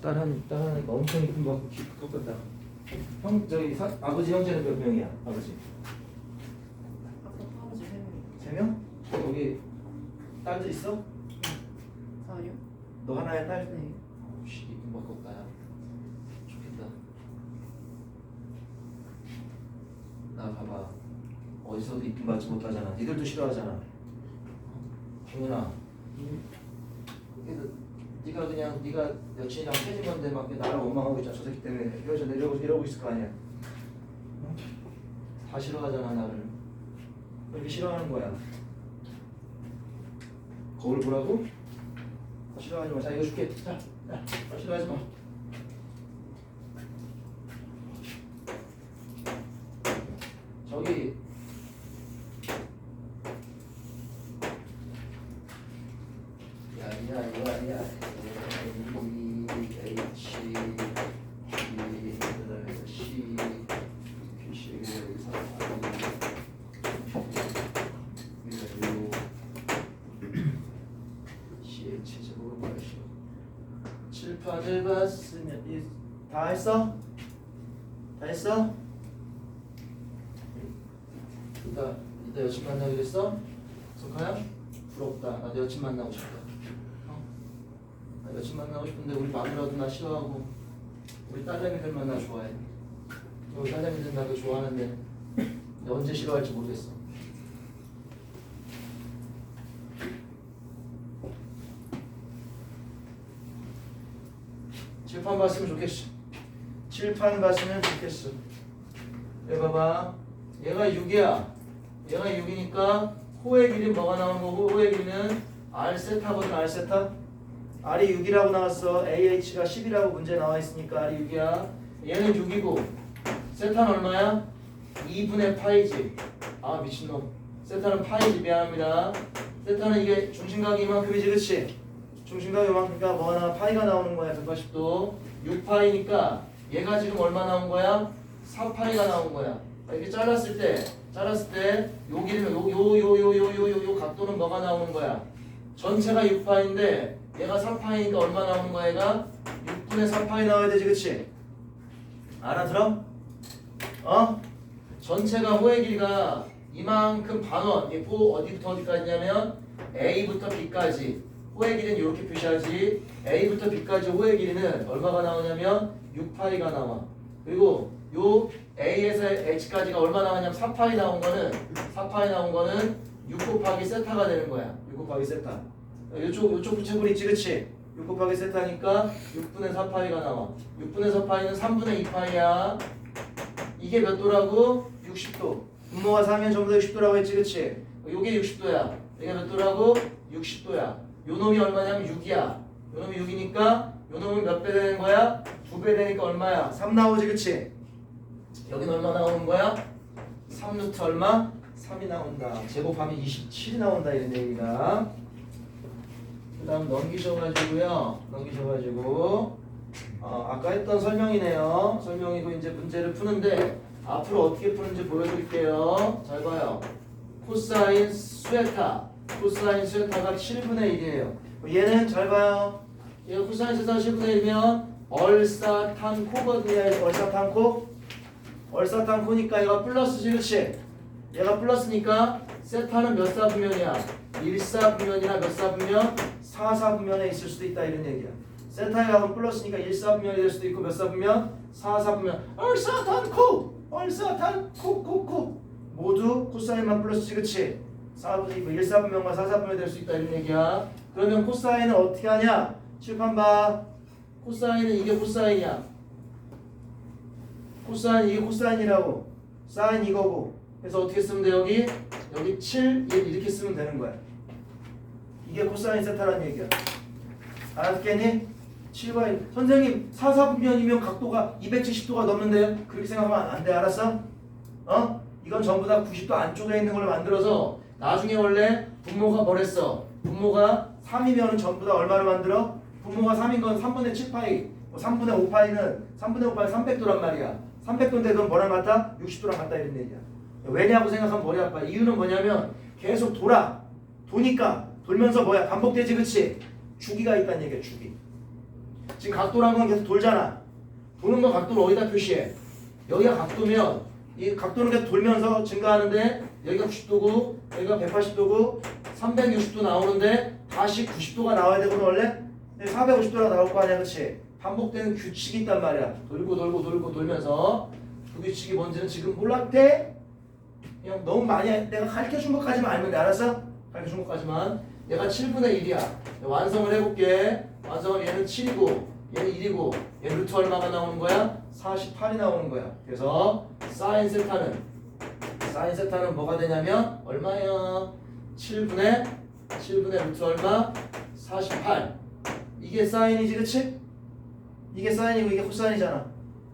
딸한 딸하니까 엄청 이쁜 거 갖고 기뻤다. 형 저기 사, 아버지 형제는 몇 명이야? 아버지 아빠 아버지 세 명. 세 명? 거기 딸도 있어? 아니요? 너 하나의 딸? 네. 씨 이쁜 거 없다. 야. 좋겠다. 나 봐봐. 어디서도 이쁨 받지 못하잖아. 니들도 싫어하잖아. 정윤아. 그래도 네가 그냥 네가 여친이랑 헤어진 건데 막 나를 원망하고 있잖아. 저 새끼 때문에 헤어져 이러고 이러고 있을 거 아니야. 어? 다 싫어하잖아 나를. 왜 이렇게 싫어하는 거야? 거울 보라고? 아, 싫어하지 마. 자 이거 줄게. 자, 야, 아, 싫어하지 마. 저기 야야야야 A H E 그다음에 C Q C 여기서 그리고 C H 제곱 마시 다 했어? 다 했어? 이따 이따 여친 만나기로 했어? 석하야? 부럽다. 나도 여친 만나고 싶다. 여친 만나고 싶은데 우리 마누라도 나 싫어하고 우리 딸내미들만 나 좋아해. 우리 딸내미들 나도 좋아하는데 언제 싫어할지 모르겠어. 칠판 봤으면 좋겠어. 칠판 봤으면 좋겠어. 여기 봐봐. 얘가 6이야. 얘가 6이니까 호의 길이 뭐가 나오는 거고 호의 길이는 R 세타거든 R 세타. R이 6이라고 나왔어. AH가 10이라고 문제 나와 있으니까 R이 6이야. 얘는 6이고 세타는 얼마야? 2분의 파이지. 아 미친놈. 세타는 파이지 미안합니다. 세타는 이게 중심각이 이만큼이지 그치? 중심각이 이만큼이니까 뭐가 나와? 파이가 나오는 거야 180도. 6파이니까 얘가 지금 얼마 나온 거야? 4파이가 나온 거야. 이렇게 잘랐을 때, 잘랐을 때 여기는 요요요요요요요 각도는 뭐가 나오는 거야? 전체가 6파인데 얘가 4파이니까 얼마 나오는 거야? 얘가 6분의 4파이 나와야 되지, 그치? 알아들어? 어? 전체가 호의 길이가 이만큼 반원, 호 어디부터 어디까지냐면 A부터 B까지 호의 길이는 이렇게 표시하지 A부터 B까지 호의 길이는 얼마가 나오냐면 6파이가 나와 그리고 요 A에서 H까지가 얼마 나왔냐면 4파이 나온 거는 4파이 나온 거는 6 곱하기 세타가 되는 거야 6 곱하기 세타 요쪽 부채꼴 있지 그치 6 곱하기 세타니까 6분의 4파이가 나와 6분의 4파이는 3분의 2파이야 이게 몇 도라고? 60도. 분모가 4면 전부 다 60도라고 했지, 그치? 요게 60도야. 이게 몇 도라고? 60도야. 요 놈이 얼마냐면 6이야. 요 놈이 6이니까 요 놈은 몇배 되는 거야? 2배 되니까 얼마야? 3 나오지, 그치? 여긴 얼마 나오는 거야? 3루트 얼마? 3이 나온다. 제곱하면 27이 나온다, 이런 얘기가. 그 다음 넘기셔가지고요. 넘기셔가지고 어, 아까 했던 설명이네요. 설명이고 이제 문제를 푸는데 앞으로 어떻게 푸는지 보여드릴게요. 잘 봐요. 코사인 스웨타. 코사인 스웨타가 7분의 1이에요. 얘는 잘 봐요. 얘가 코사인 스웨타가 7분의 1이면 얼사탄코거든요. 얼사탄코. 얼사탄코니까 얘가 플러스지, 그치? 얘가 플러스니까 세타는 몇 사분면이야? 1사분면이나 몇 사분면? 4사분면에 있을 수도 있다 이런 얘기야. 세타의 값은 플러스니까 1사분면이 될 수도 있고 몇 사분면? 4사분면. 얼사탄코! 얼사탄 코 코코 모두 코사인만 플러스지 그치? 4분의 2, 1사분면과 4사분면이 될 수 있다 이런 얘기야. 그러면 코사인은 어떻게 하냐? 칠판 봐. 코사인은 이게 코사인이야. 코사인 이게 코사인이라고. 사인 이거고. 그래서 어떻게 쓰면 돼 여기? 여기 7, 1 이렇게 쓰면 되는 거야. 이게 코사인 세타라는 얘기야. 알았겠니? 7과 1. 선생님, 4, 4분면이면 각도가 270도가 넘는데요? 그렇게 생각하면 안 돼, 알았어? 어? 이건 전부 다 90도 안쪽에 있는 걸로 만들어서 나중에 원래 분모가 뭐랬어? 분모가 3이면 전부 다 얼마를 만들어? 분모가 3인 건 3분의 7파이, 뭐 3분의 5파이는 3분의 5파이 300도란 말이야. 300도인데 그건 뭐랑 같다? 60도랑 같다 이런 얘기야. 왜냐고 생각하면 머리 아파. 이유는 뭐냐면 계속 돌아. 도니까 돌면서 뭐야? 반복되지 그치? 주기가 있다는 얘기야 주기. 지금 각도라는 건 계속 돌잖아. 도는 건 각도를 어디다 표시해? 여기가 각도면 이 각도는 계속 돌면서 증가하는데 여기가 90도고 여기가 180도고 360도 나오는데 다시 90도가 나와야 되거든 원래? 450도가 나올 거 아니야 그치? 반복되는 규칙이 있단 말이야 돌고 돌고 돌고 돌면서 그 규칙이 뭔지는 지금 몰랐대? 그냥 너무 많이 해. 내가 가르쳐준 것까지만 알면 돼 알았어? 가르쳐준 것까지만 얘가 7분의 1이야 완성을 해볼게 완성을 얘는 7이고 얘는 1이고 얘 루트 얼마가 나오는 거야? 48이 나오는 거야 그래서 사인 세타는 사인 세타는 뭐가 되냐면 얼마야? 7분의 7분의 루트 얼마? 48 이게 사인이지 그치? 이게 사인이고 이게 코사인이잖아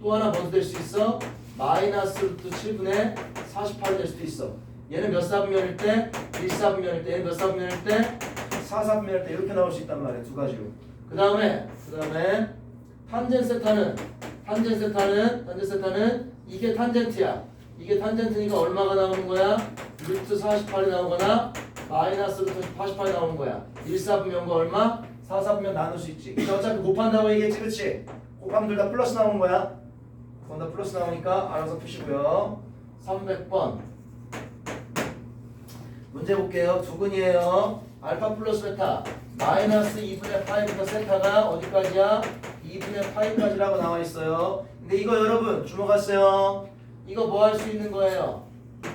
또 하나 뭔될 수 있어? 마이너스 루트 7분의 48이 될 수도 있어 얘는 몇 사분면일 때? 1사분면일 때 얘는 몇 사분면일 때? 4사분면일 때 이렇게 나올 수 있단 말이야 두 가지로 그 다음에 그 다음에 탄젠 세타는 탄젠 세타는 탄젠 세타는 이게 탄젠트야 이게 탄젠트니까 얼마가 나오는 거야? 루트 48이 나오거나 마이너스 루트 48이 나오는 거야 1사분면과 얼마? 4사분면 나눌 수 있지 근데 어차피 곱한다고 얘기했지 그치? 곱하면 둘 다 플러스 나오는 거야 그건 다 플러스 나오니까 알아서 푸시고요 300번 문제 볼게요 두근이에요 알파 플러스 베타 마이너스 2분의 파이부터 세타가 어디까지야? 2분의 파이까지라고 나와 있어요 근데 이거 여러분 주목하세요 이거 뭐 할 수 있는 거예요?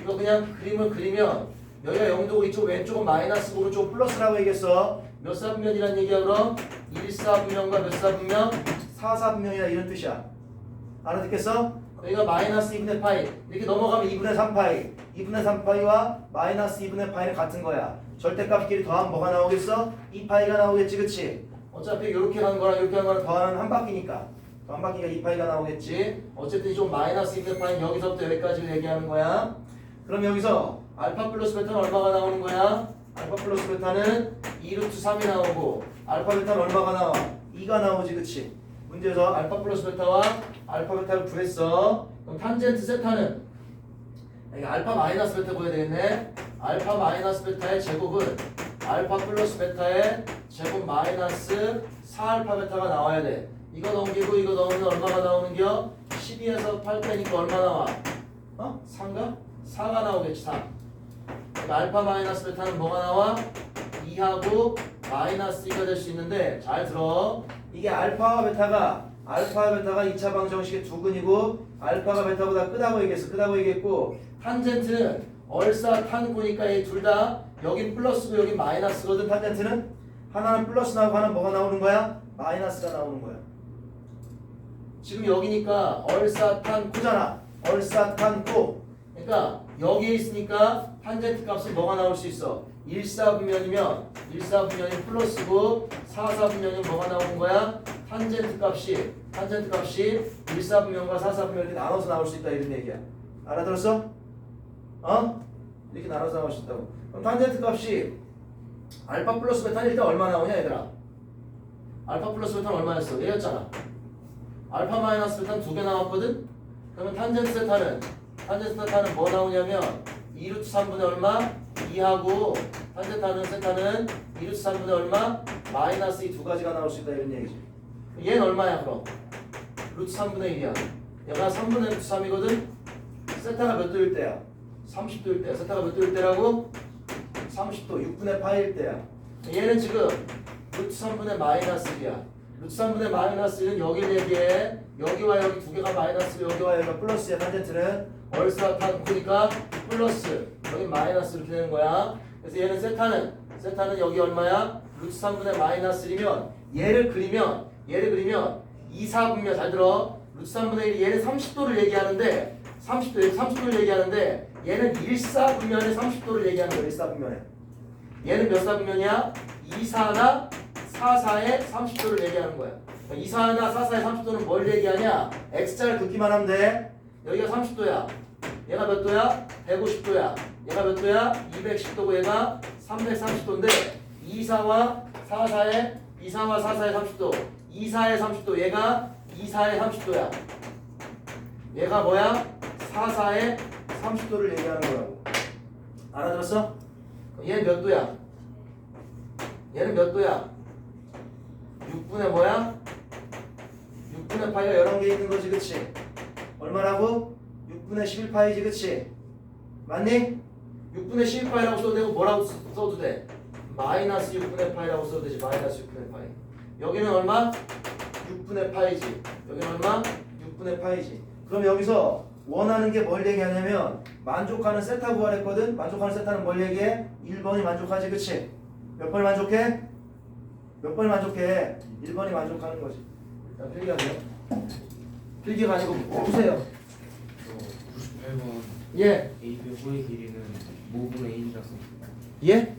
이거 그냥 그림을 그리면 여기가 0도고 이쪽 왼쪽은 마이너스고 오른쪽은 플러스라고 얘기했어 몇 사분면이란 얘기야 그럼? 1사분면과 몇 사분면? 4사분면이라 이런 뜻이야 알아듣겠어? 여기가 마이너스 2분의 파이 이렇게 넘어가면 2분의 3파이 2분의 3파이와 마이너스 2분의 파이는 같은 거야 절대값끼리 더하면 뭐가 나오겠어? 2파이가 나오겠지 그치? 어차피 이렇게 가는 거랑 이렇게 하는 거랑 더하면 한 바퀴니까 더한 바퀴가 2파이가 나오겠지 어쨌든 좀 마이너스 2분의 파이는 여기서부터 여기까지를 얘기하는 거야 그럼 여기서 알파 플러스 베타는 얼마가 나오는 거야? 알파 플러스 베타는 2루트 3이 나오고 알파 베타는 얼마가 나와? 2가 나오지 그치? 문제에서 알파 플러스 베타와 알파 베타를 구했어 그럼 탄젠트 세타는 여기 알파 마이너스 베타 구해야 되겠네 알파 마이너스 베타의 제곱은 알파 플러스 베타의 제곱 마이너스 4알파 베타가 나와야 돼 이거 넘기고 이거 넣으면 얼마가 나오는겨? 12에서 8 빼니까 얼마 나와? 어? 3가? 4가 나오겠지 4 그러니까 알파 마이너스 베타는 뭐가 나와? 2하고 마이너스 2가 될 수 있는데 잘 들어 이게 알파와 베타가 알파와 베타가 2차 방정식의 두 근이고 알파가 베타보다 크다고 얘기했어 크다고 얘기했고 탄젠트는 얼싸 탄고니까 이둘다 여긴 플러스고 여긴 마이너스거든 탄젠트는 하나는 플러스 나오고 하나는 뭐가 나오는 거야? 마이너스가 나오는 거야 지금 여기니까 얼싸탄코잖아. 얼싸탄코. 그러니까 여기에 있으니까 탄젠트 값은 뭐가 나올 수 있어? 1사분면이면 1사분면이 플러스고 4사분면이 뭐가 나오는 거야? 탄젠트 값이 탄젠트 값이 1사분면과 4사분면 이렇게 나눠서 나올 수 있다 이런 얘기야. 알아들었어? 어? 이렇게 나눠서 나올 수 있다고. 그럼 탄젠트 값이 알파 플러스 베타는 일단 얼마 나오냐 얘들아? 알파 플러스 베타는 얼마였어? 얘였잖아. 알파 마이너스 베타는 두 개 나왔거든? 그러면 탄젠트 세타는 탄젠트 세타는 뭐 나오냐면 2루트 3분의 얼마? 2하고 탄젠타는 세타는 2루트 3분의 얼마? 마이너스 이 두 가지가 나올 수 있다 이런 얘기지 얘는 얼마야 그럼? 루트 3분의 1이야 얘가 3분의 루트 3이거든? 세타가 몇 도일 때야? 30도일 때야 세타가 몇 도일 때라고? 30도 6분의 파일 때야 얘는 지금 루트 3분의 마이너스 1이야 루트 3분의 마이너스 1은 여기 얘기해 여기와 여기 두 개가 마이너스 여기와 여기가 플러스야 탄젠트는 얼싸탄코니까 플러스. 여기 마이너스 이렇게 되는 거야. 그래서 얘는 세타는 세타는 여기 얼마야? 루트 3분의 마이너스 1이면 얘를 그리면 얘를 그리면 2, 4분면 잘 들어. 루트 3분의 1 얘는 30도를 얘기하는데 30도 30도를 얘기하는데 얘는 1사분면에 30도를 얘기하는 거야. 1사분면에. 얘는 몇 사분면이야? 2사나 44에 30도를 얘기하는 거야. 2사나 44에 30도는 뭘 얘기하냐? x자를 긋기만 하면 돼. 여기가 30도야. 얘가 몇 도야? 150도야. 얘가 몇 도야? 210도고 얘가 330도인데 2사와 44에 2사와 44에 30도. 2사에 30도. 얘가 2사에 30도야. 얘가 뭐야? 44에 30도를 얘기하는 거라고. 알아들었어? 얘는 몇 도야? 얘는 몇 도야? 6분의 뭐야? 6분의 파이가 여러 개 있는 거지 그치? 얼마라고? 6분의 11파이지 그치? 맞니? 6분의 11파이라고 써도 되고 뭐라고 써- 써도 돼? 마이너스 6분의 파이라고 써도 되지 마이너스 6분의 파이 여기는 얼마? 6분의 파이지 여기는 얼마? 6분의 파이지 그럼 여기서 원하는 게 뭘 얘기하냐면 만족하는 세타 구하랬거든 만족하는 세타는 뭘 얘기해? 1번이 만족하지 그치? 몇 번이 만족해? 몇 번이 만족해? 1번이 만족하는 거지 자 필기하세요 필기가 아니고 보세요 저 98번 예? AB 호의 길이는 5분의 1이라서 예?